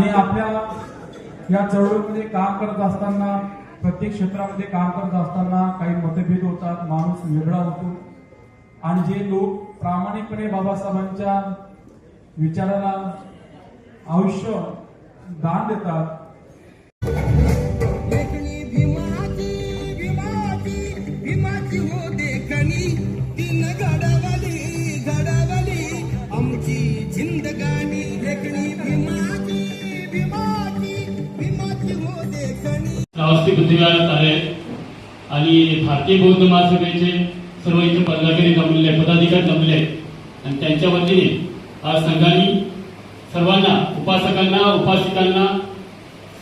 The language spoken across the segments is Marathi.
आणि आपल्या ह्या चळवळीमध्ये काम करत असताना प्रत्येक क्षेत्रामध्ये काम करत असताना काही मतभेद होतात माणूस वेगळा होतो. आणि जे लोक प्रामाणिकपणे बाबासाहेबांच्या विचाराला आयुष्य दान देतात भीमाची भीमाची भीमाची हो अवस्थी श्रावस्ती बुद्धिविहारात आले आणि भारतीय बौद्ध महासभेचे सर्व इथे पदाधिकारी जमलेले पदाधिकारी जमले आहेत. आणि त्यांच्या वतीने आज संघाने सर्वांना उपासकांना उपासिकांना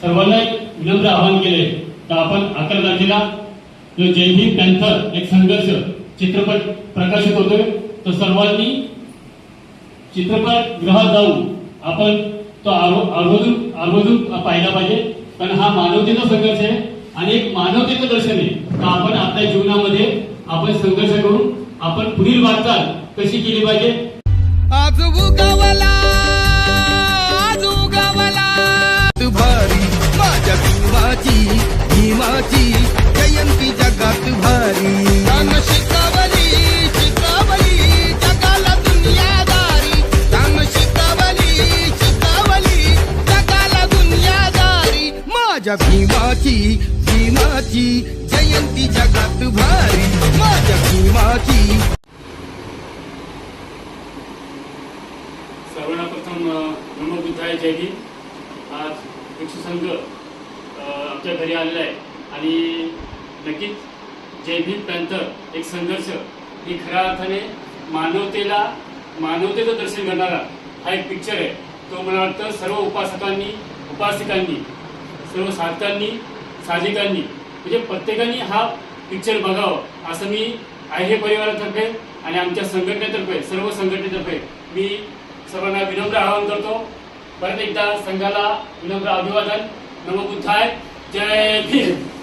सर्वांना एक विनम्र आवाहन केले तर आपण अकरा तारखेला जो जय भीम पॅन्थर एक संघर्ष चित्रपट प्रकाशित होतोय तो सर्वांनी चित्रपट गृहात जाऊन आपण तो आरो- आवर्जून आवर्जून पाहिला पाहिजे. कारण हा मानवतेचा संघर्ष आहे आणि एक मानवतेचं दर्शन आहे. तर आपण आपल्या जीवनामध्ये आपण संघर्ष करून आपण पुढील वाटचाल कशी केली पाहिजे? माझ्या भीमाची भीमाची जयंती जगात भारी. माझ्या भीमाची. सर्वांना प्रथम ब्रह्मबुद्धाय जय भीम. आज भिक्षू संघ आमच्या घरी आलेला आहे. आणि नक्कीच जय भीम पॅन्थर एक संघर्ष. ही खऱ्या अर्थाने मानवतेला मानवतेचं दर्शन करणारा हा एक पिक्चर आहे. तो मला वाटतं सर्व उपासकांनी उपासिकांनी सर्व साधकांनी साधिकांनी म्हणजे प्रत्येकाने हा पिक्चर बघावं असं मी आहे परिवारातर्फे आणि आमच्या संघटनेतर्फे सर्व संघटनेतर्फे मी सर्वांना विनम्र आवाहन करतो. परत एकदा संघाला विनम्र अभिवादन. नमो आहे जय भीम.